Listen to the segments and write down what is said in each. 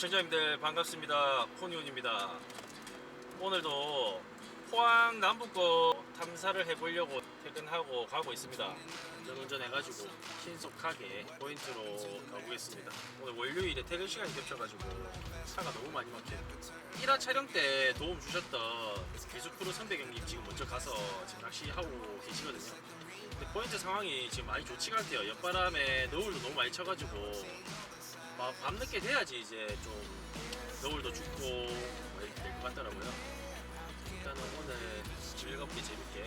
시청자님들 반갑습니다. 포니온입니다. 오늘도 포항 남부권 탐사를 해보려고 퇴근하고 가고 있습니다. 안전운전 해가지고 신속하게 포인트로 가보겠습니다. 오늘 월요일에 퇴근 시간이 겹쳐가지고 차가 너무 많이 막혀요. 1화 촬영 때 도움 주셨던 기수프로 선배 경님 지금 먼저 가서 지금 낚시하고 계시거든요. 근데 포인트 상황이 지금 많이 좋지가 않대요. 옆바람에 너울도 너무 많이 쳐가지고 막 밤늦게 돼야지 이제 좀 너울도 죽고 뭐 이렇게 될 것 같더라고요. 일단은 오늘 즐겁게 재밌게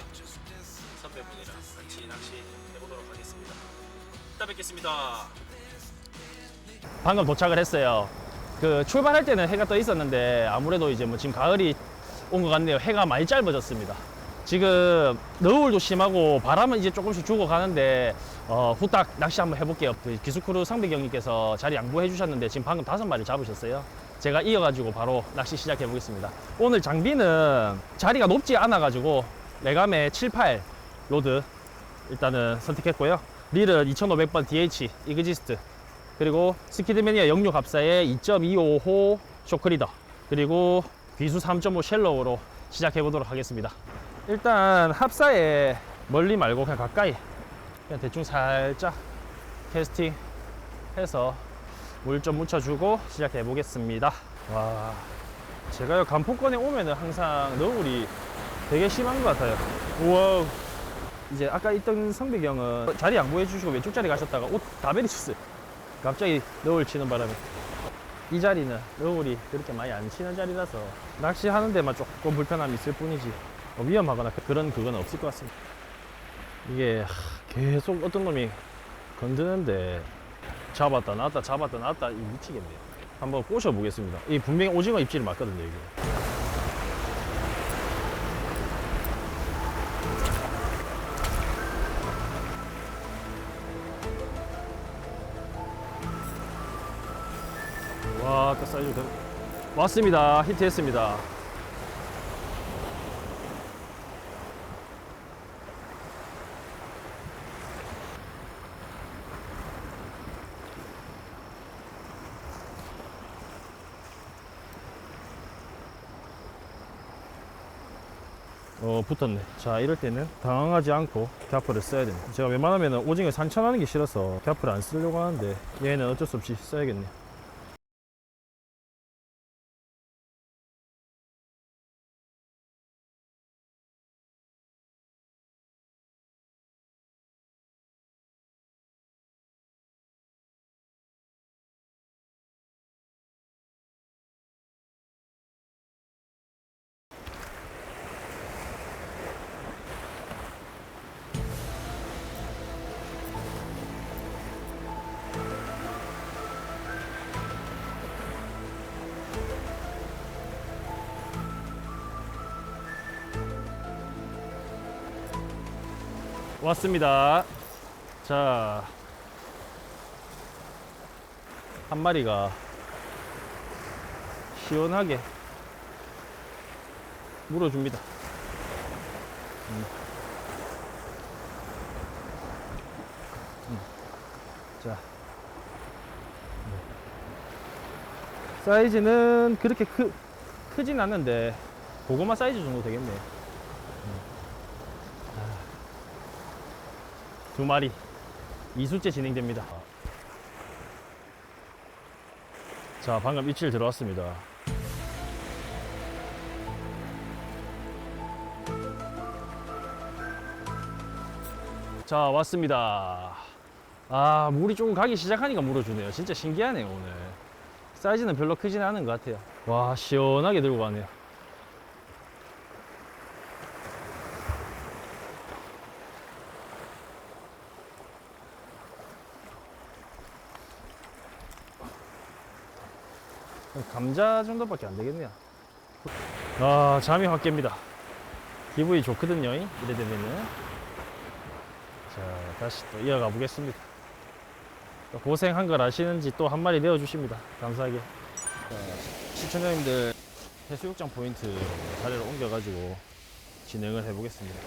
선배분이랑 같이 낚시 해보도록 하겠습니다. 이따 뵙겠습니다. 방금 도착을 했어요. 그 출발할 때는 해가 떠 있었는데 아무래도 이제 뭐 지금 가을이 온 것 같네요. 해가 많이 짧아졌습니다. 지금 너울도 심하고 바람은 이제 조금씩 주고 가는데 어, 후딱 낚시 한번 해볼게요. 그 기수크루 상배경님께서 자리 양보해 주셨는데 지금 방금 다섯 마리 잡으셨어요. 제가 이어가지고 바로 낚시 시작해 보겠습니다. 오늘 장비는 자리가 높지 않아 가지고 레감의 78 로드 일단은 선택했고요. 릴은 2500번 DH 이그지스트 그리고 스키드매니아 영유 갑사의 2.25호 쇼크리더 그리고 귀수 3.5 쉘로우로 시작해 보도록 하겠습니다. 일단 합사에 멀리 말고 그냥 가까이 그냥 대충 살짝 캐스팅 해서 물 좀 묻혀주고 시작해 보겠습니다. 와, 제가요 간포권에 오면은 항상 너울이 되게 심한 것 같아요. 우와. 이제 아까 있던 성백이 형은 자리 양보해 주시고 왼쪽 자리 가셨다가 옷 다 베리셨어요. 갑자기 너울 치는 바람에 이 자리는 너울이 그렇게 많이 안 치는 자리라서 낚시하는 데만 조금 불편함이 있을 뿐이지 뭐 위험하거나 그런 그건 없을 것 같습니다. 이게 하, 계속 어떤 놈이 건드는데 잡았다 놨다 잡았다 놨다 이 미치겠네요. 한번 꼬셔 보겠습니다. 이 분명히 오징어 입질이 맞거든요 이게. 와, 아까 사이즈 대 왔습니다. 히트했습니다. 붙었네. 자, 이럴 때는 당황하지 않고 갸프를 써야 됩니다. 제가 웬만하면 오징어 산천하는 게 싫어서 갸프를 안 쓰려고 하는데 얘는 어쩔 수 없이 써야겠네요. 왔습니다. 자, 한 마리가 시원하게 물어줍니다. 음. 음. 자, 네. 사이즈는 그렇게 크, 크진 않는데, 고구마 사이즈 정도 되겠네요. 두 마리 이수째 진행됩니다. 자, 방금 입질 들어왔습니다. 자, 왔습니다. 아, 물이 조금 가기 시작하니까 물어주네요. 진짜 신기하네요, 오늘. 사이즈는 별로 크진 않은 것 같아요. 와, 시원하게 들고 가네요. 감자 정도밖에 안 되겠네요. 아, 잠이 확 깹니다. 기분이 좋거든요. 이래 되면은. 자, 다시 또 이어가 보겠습니다. 또 고생한 걸 아시는지 또 한 마리 내어 주십니다. 감사하게. 자, 시청자님들 해수욕장 포인트 자리를 옮겨가지고 진행을 해보겠습니다.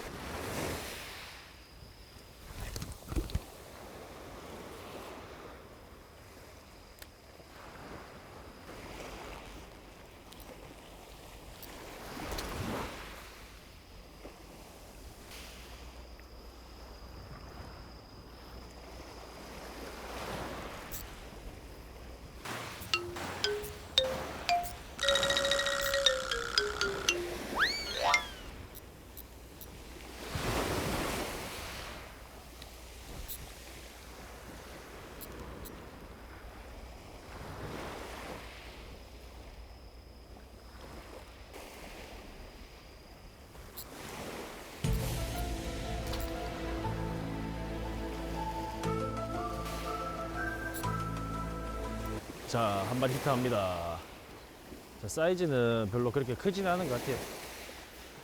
자, 한 마리 히트합니다. 자, 사이즈는 별로 그렇게 크지는 않은 것 같아요.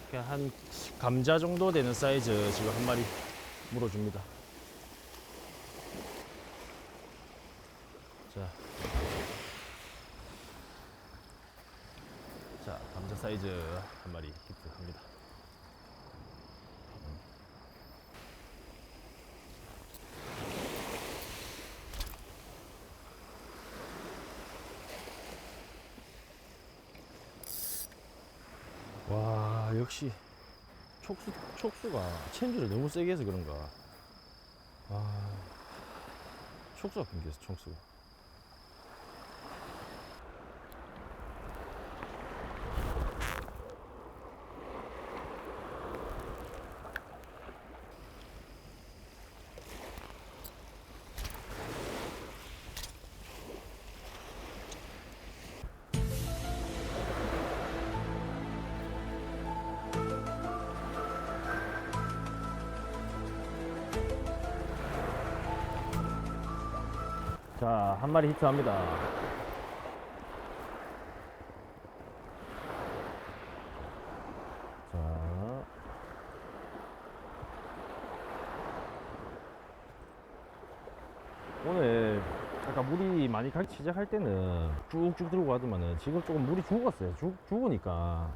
그냥 한 감자 정도 되는 사이즈 지금 한 마리 물어줍니다. 자. 자, 감자 사이즈 한 마리 히트합니다. 와 역시 촉수 촉수가 챔질을 너무 세게 해서 그런가. 아 촉수가 끊겼어 촉수가 자 한 마리 히트합니다. 자. 오늘 아까 물이 많이 가기 시작할 때는 쭉쭉 들고 가더만은 지금 조금 물이 죽었어요. 죽, 죽으니까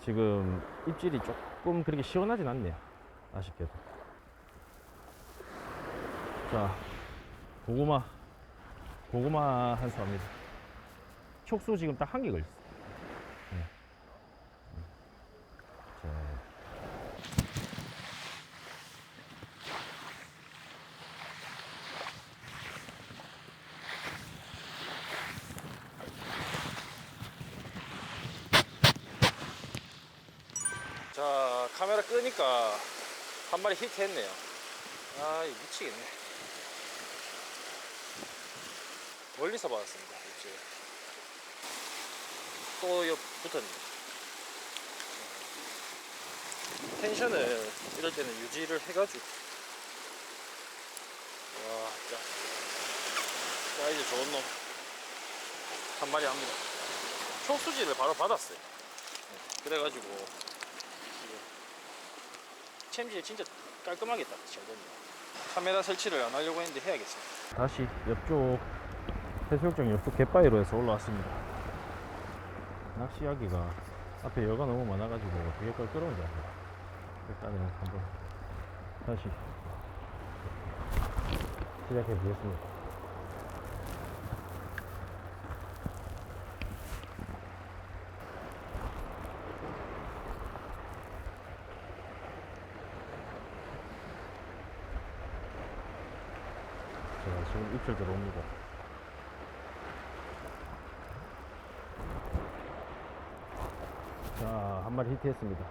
지금 입질이 조금 그렇게 시원하진 않네요. 아쉽게도. 자 고구마 고구마 한 수합니다 촉수 지금 딱 한 개 걸렸어 네. 음. 자. 자 카메라 끄니까 한 마리 히트했네요 아 미치겠네 멀리서 받았습니다 입질 또옆 붙었네 텐션을 이럴 때는 유지를 해가지고. 와 진짜. 사이즈 좋은 놈. 한 마리 합니다. 촉수지를 바로 받았어요. 네, 그래가지고 지금 챔질 진짜 깔끔하게 딱잘 됐네요. 카메라 설치를 안 하려고 했는데 해야겠습니다 다시 옆쪽 해수욕장 옆쪽 갯바위로 해서 올라왔습니다. 낚시하기가 앞에 여가 너무 많아가지고 뒤에 걸 끌어온지 않아요. 일단은 한번 다시 시작해 보겠습니다. 자 지금 입질 들어옵니다 자, 한 마리 히트했습니다.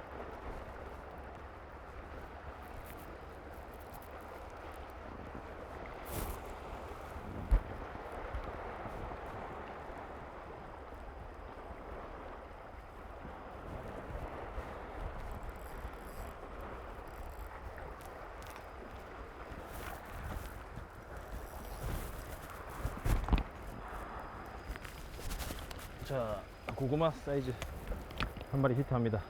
자, 고구마 사이즈 한 마리 히트합니다.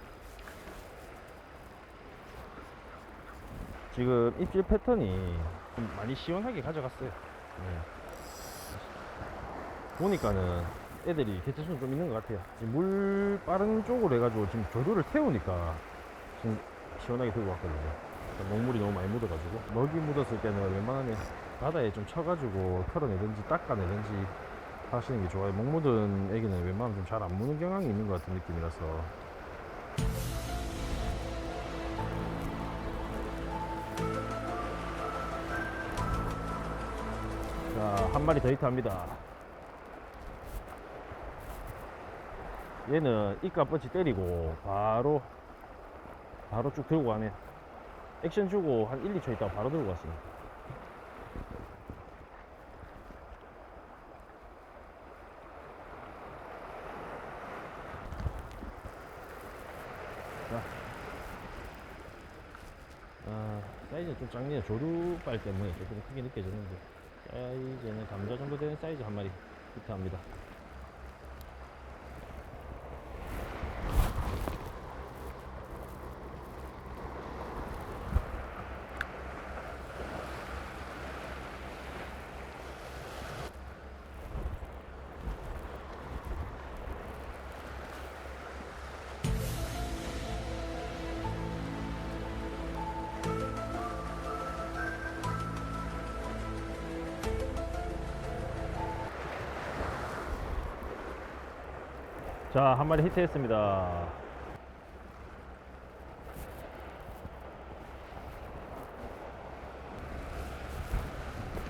지금 입질 패턴이 좀 많이 시원하게 가져갔어요. 네. 보니까는 애들이 개체수는 좀 있는 것 같아요. 물 빠른 쪽으로 해가지고 지금 조류를 태우니까 지금 시원하게 들고 왔거든요. 그러니까 먹물이 너무 많이 묻어가지고 먹이 묻었을 때는 웬만하면 바다에 좀 쳐가지고 털어내든지 닦아내든지 하시는 게 좋아요. 목 묻은 애기는 웬만하면 좀 잘 안 무는 경향이 있는 것 같은 느낌이라서. 자, 한 마리 더 히트합니다. 얘는 이까뻗치 때리고 바로 바로 쭉 들고 가네. 액션 주고 한 1, 2초 있다가 바로 들고 갔습니다. 아, 사이즈는 좀 작네요. 조류발 때문에 조금 크게 느껴졌는데 사이즈는 감자 정도 되는 사이즈 한 마리 히트합니다. 자, 한 마리 히트했습니다.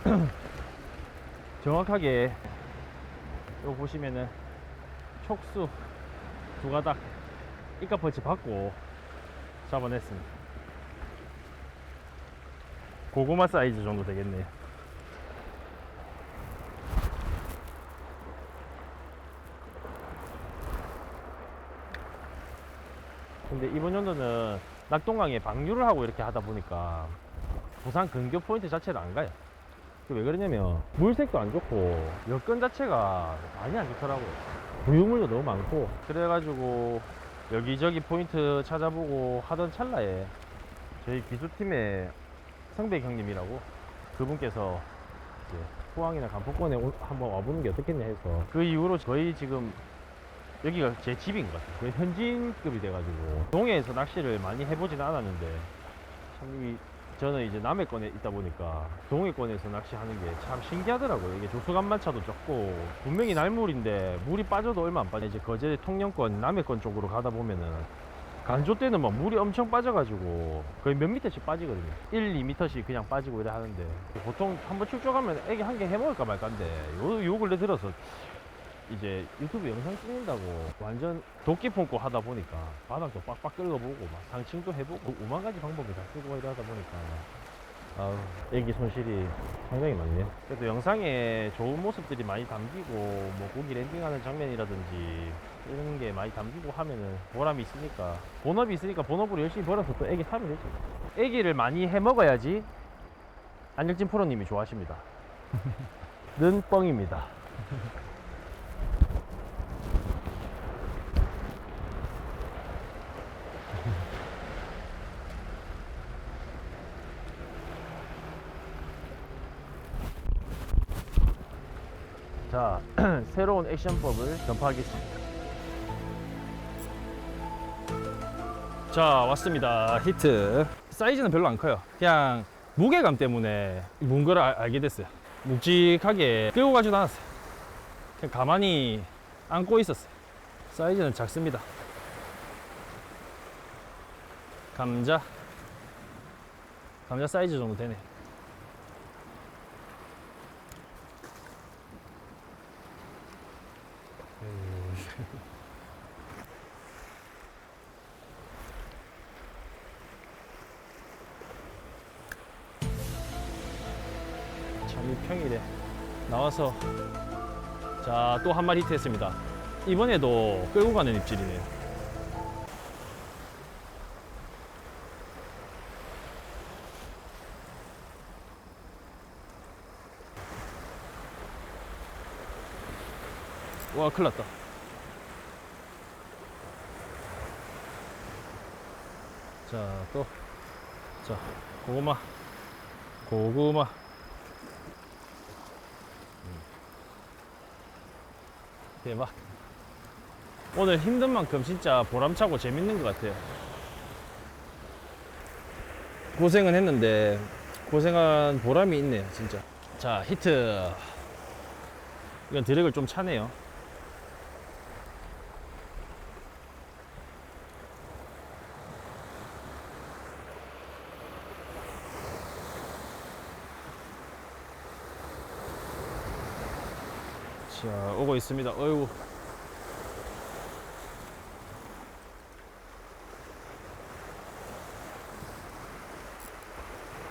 정확하게 이거 보시면은 촉수 두 가닥 이까퍼치 받고 잡아냈습니다. 고구마 사이즈 정도 되겠네요. 근데 이번 연도는 낙동강에 방류를 하고 이렇게 하다 보니까 부산 근교 포인트 자체를 안 가요. 왜 그러냐면 물색도 안 좋고 여건 자체가 많이 안 좋더라고요. 부유물도 너무 많고 그래가지고 여기저기 포인트 찾아보고 하던 찰나에 저희 기술팀의 성백 형님이라고 그분께서 이제 포항이나 간포권에 오- 한번 와보는 게 어떻겠냐 해서 그 이후로 거의 지금 여기가 제 집인 것 같아요. 현지인급이 돼가지고 동해에서 낚시를 많이 해보진 않았는데 참 이, 저는 이제 남해권에 있다 보니까 동해권에서 낚시하는 게 참 신기하더라고요. 이게 조수간만차도 적고 분명히 날물인데 물이 빠져도 얼마 안 빠져. 이제 거제 통영권, 남해권 쪽으로 가다 보면은 간조 때는 막 물이 엄청 빠져가지고 거의 몇 미터씩 빠지거든요. 1, 2미터씩 그냥 빠지고 이래 하는데 보통 한 번 출조가면 애기 한 개 해먹을까 말까인데 요, 요 근래 들어서 이제 유튜브 영상 찍는다고 완전 도끼 품고 하다 보니까 바닥도 빡빡 긁어보고 막 상층도 해보고 오만 가지 방법을 다 쓰고 이러다 보니까 아우 애기 손실이 상당히 많네요. 그래도 영상에 좋은 모습들이 많이 담기고 뭐 고기 랜딩하는 장면이라든지 이런 게 많이 담기고 하면은 보람이 있으니까 본업이 있으니까 본업으로 열심히 벌어서 또 애기 사면 되죠. 애기를 많이 해 먹어야지 안jel진 프로님이 좋아하십니다. 는 뻥입니다 자, 새로운 액션법을 전파하겠습니다. 자, 왔습니다. 히트. 사이즈는 별로 안 커요. 그냥 무게감 때문에 문 거를 알- 알게 됐어요. 묵직하게 끌고 가지도 않았어요. 그냥 가만히 안고 있었어요. 사이즈는 작습니다. 감자. 감자 사이즈 정도 되네. 참, 이 평일에 나와서 자, 또 한 마리 히트했습니다. 이번에도 끌고 가는 입질이네요. 와, 큰일 났다. 자, 또. 자, 고구마. 고구마. 대박. 오늘 힘든 만큼 진짜 보람차고 재밌는 것 같아요. 고생은 했는데 고생한 보람이 있네요, 진짜. 자, 히트. 이건 드랙을 좀 차네요. 자, 오고 있습니다. 어이구.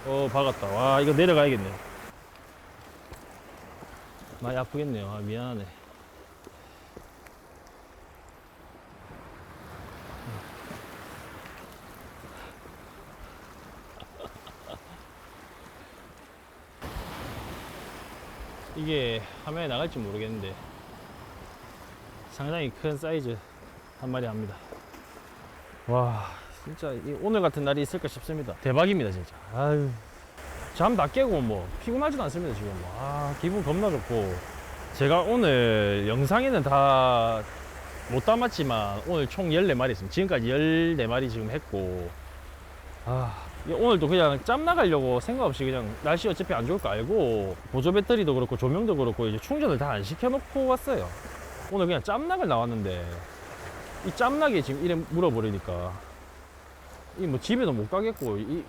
어, 박았다. 와, 이거 내려가야겠네. 많이 아프겠네요. 아, 미안하네. 이게 화면에 나갈지 모르겠는데 상당히 큰 사이즈 한 마리 합니다. 와 진짜 이 오늘 같은 날이 있을까 싶습니다. 대박입니다 진짜. 아유 잠 다 깨고 뭐 피곤하지도 않습니다 지금. 아 기분 겁나 좋고 제가 오늘 영상에는 다 못 담았지만 오늘 총 14마리 있습니다. 지금까지 14마리 지금 했고 아이 오늘도 그냥 짬 나가려고 생각 없이 그냥 날씨 어차피 안 좋을 거 알고 보조 배터리도 그렇고 조명도 그렇고 이제 충전을 다 안 시켜놓고 왔어요. 오늘 그냥 짬nak을 나왔는데 이 짬nak이 지금 이래 물어버리니까 이 뭐 집에도 못 가겠고 이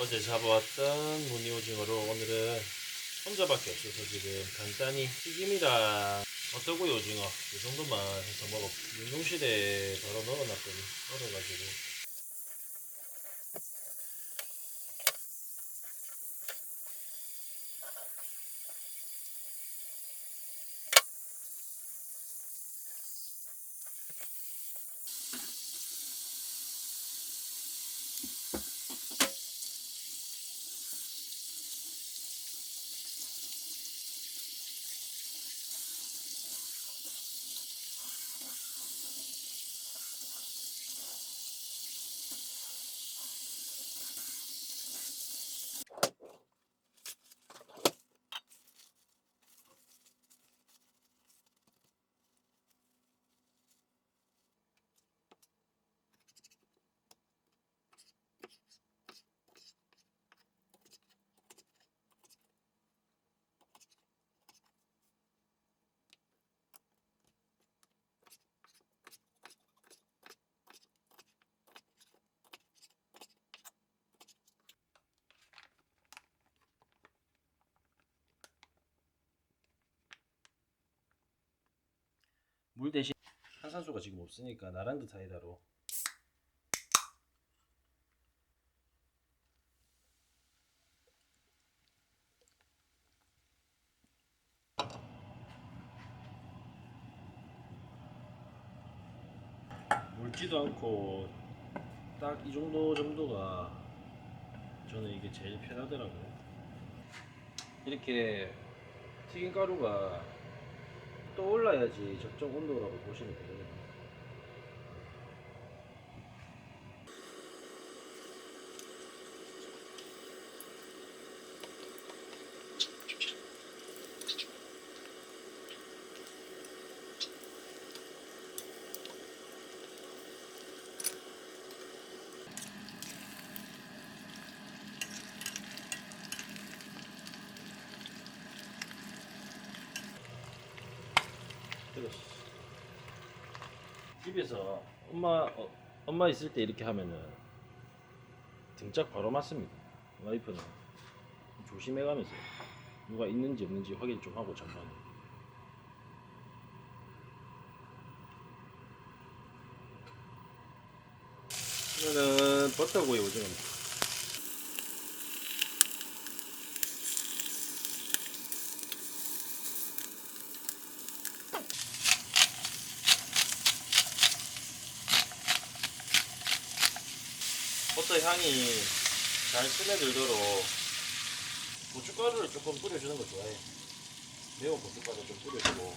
어제 잡아왔던 무늬 오징어로 오늘은 혼자밖에 없어서 지금 간단히 튀김이랑 어떠고요 오징어? 이 정도만 해서 먹어. 냉동실에 바로 넣어놨더니 얼어가지고 물 대신 탄산수가 지금 없으니까 나란드 사이다로 물지도 않고 딱 이 정도 정도가 저는 이게 제일 편하더라고요. 이렇게 튀김 가루가 떠올라야지 적정 온도라고 보시면 되거든요. 뜨거웠어. 집에서 엄마 어, 엄마 있을 때 이렇게 하면은 등짝 바로 맞습니다. 와이프는 조심해가면서 누가 있는지 없는지 확인 좀 하고 전반에. 이거는 버터구이 오징어입니다. 향이 잘 스며들도록 고춧가루를 조금 뿌려주는 거 좋아해. 매운 고춧가루 좀 뿌려주고.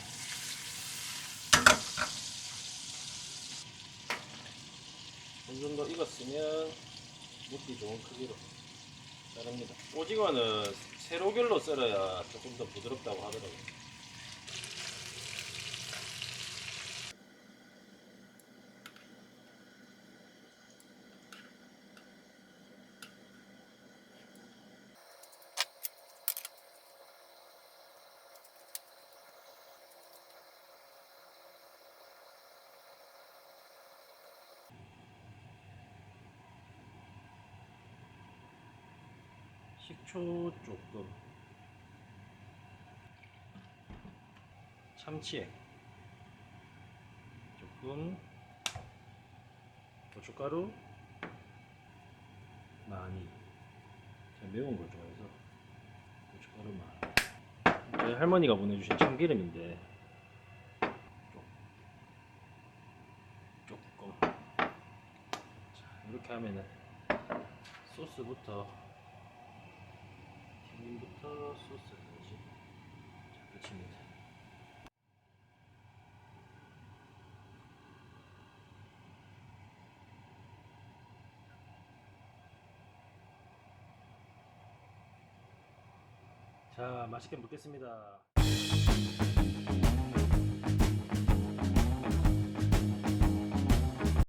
어느 정도 익었으면 먹기 좋은 크기로 자릅니다. 오징어는 세로결로 썰어야 조금 더 부드럽다고 하더라고요. 식초 조금. 참치액. 조금. 고춧가루. 많이. 제가 매운 걸 좋아해서 고춧가루 많이. 저희 할머니가 보내주신 참기름인데 조- 조금. 자 이렇게 하면은 소스부터 튀김부터 소스까지 자 끝입니다. 자 맛있게 먹겠습니다